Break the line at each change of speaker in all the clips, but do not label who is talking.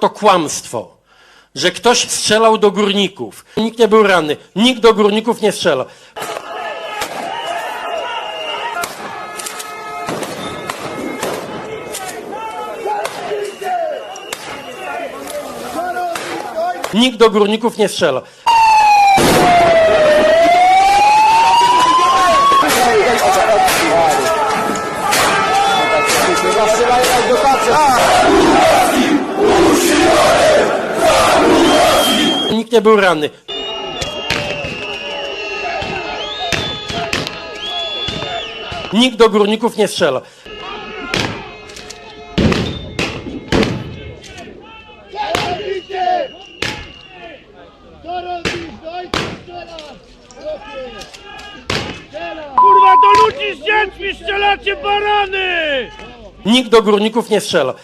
To kłamstwo, że ktoś strzelał do górników. Nikt nie był ranny, nikt do górników nie strzelał. Nikt do górników nie strzelał. Nikt nie był ranny. Nikt do górników nie
strzela! Strzela!
Kurwa do ludzi z dziećmi strzelacie barany!
Nikt do górników nie strzelał.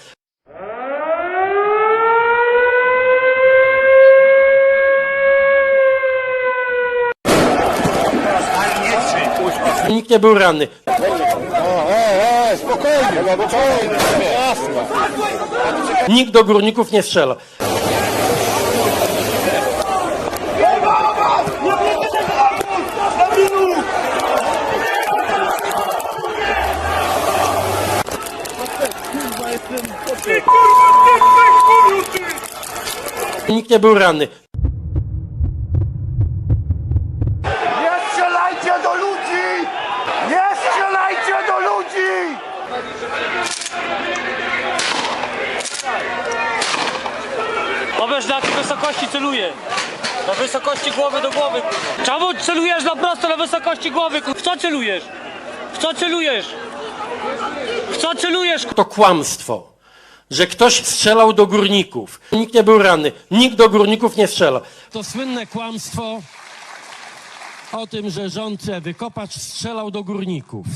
Nikt nie był ranny. Nikt do górników nie
ty!
Nikt nie był ranny.
Nie strzelajcie do ludzi! Nie strzelajcie do ludzi!
Powiesz na jakiej wysokości celuje. Na wysokości głowy do głowy. Czemu celujesz na prosto na wysokości głowy? W co celujesz? W co celujesz? W co celujesz?
To kłamstwo, że ktoś strzelał do górników. Nikt nie był ranny, nikt do górników nie strzelał. To słynne kłamstwo o tym, że rząd Ewy Kopacz strzelał do górników.